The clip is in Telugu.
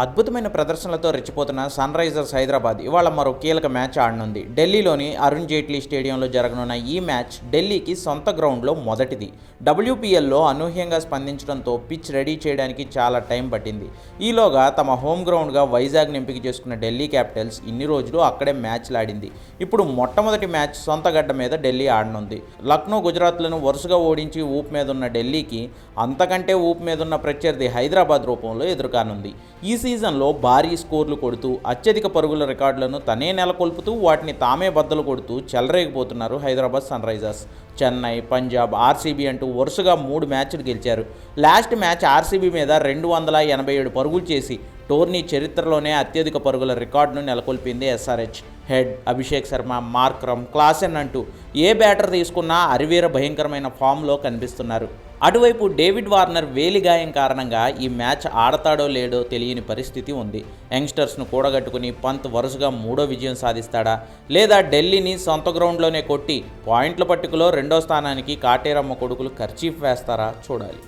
అద్భుతమైన ప్రదర్శనలతో రెచ్చిపోతున్న సన్ రైజర్స్ హైదరాబాద్ ఇవాళ మరో కీలక మ్యాచ్ ఆడనుంది. ఢిల్లీలోని అరుణ్ జైట్లీ స్టేడియంలో జరగనున్న ఈ మ్యాచ్ ఢిల్లీకి సొంత గ్రౌండ్లో మొదటిది. డబ్ల్యూపీఎల్లో అనూహ్యంగా స్పందించడంతో పిచ్ రెడీ చేయడానికి చాలా టైం పట్టింది. ఈలోగా తమ హోమ్ గ్రౌండ్గా వైజాగ్ని ఎంపిక చేసుకున్న ఢిల్లీ క్యాపిటల్స్ ఇన్ని రోజులు అక్కడే మ్యాచ్లు ఆడింది. ఇప్పుడు మొట్టమొదటి మ్యాచ్ సొంత గడ్డ మీద ఢిల్లీ ఆడనుంది. లక్నో గుజరాత్లను వరుసగా ఓడించి ఊపు మీద ఉన్న ఢిల్లీకి అంతకంటే ఊపు మీద ఉన్న ప్రత్యర్థి హైదరాబాద్ రూపంలో ఎదురుకానుంది. ఈ సీజన్లో భారీ స్కోర్లు కొడుతూ అత్యధిక పరుగుల రికార్డులను తనే నెలకొల్పుతూ వాటిని తామే బద్దలు కొడుతూ చెలరేగిపోతున్నారు Hyderabad Sunrisers Chennai Punjab RCB అంటూ వరుసగా మూడు మ్యాచ్లు గెలిచారు. లాస్ట్ మ్యాచ్ ఆర్సీబీ మీద రెండు వందల ఎనభై ఏడు పరుగులు చేసి టోర్నీ చరిత్రలోనే అత్యధిక పరుగుల రికార్డును నెలకొల్పింది SRH. Head Abhishek Sharma Markram Klaasen అంటూ ఏ బ్యాటర్ తీసుకున్నా అరివీర భయంకరమైన ఫామ్లో కనిపిస్తున్నారు. అటువైపు డేవిడ్ వార్నర్ వేలి గాయం కారణంగా ఈ మ్యాచ్ ఆడతాడో లేడో తెలియని పరిస్థితి ఉంది. యంగ్స్టర్స్ను కూడగట్టుకుని పంత్ వరుసగా మూడో విజయం సాధిస్తాడా? లేదా ఢిల్లీని సొంత గ్రౌండ్లోనే కొట్టి పాయింట్ల పట్టికలో రెండో స్థానానికి కాటేరమ్మ కొడుకులు ఖర్చీఫ్ వేస్తారా? చూడాలి.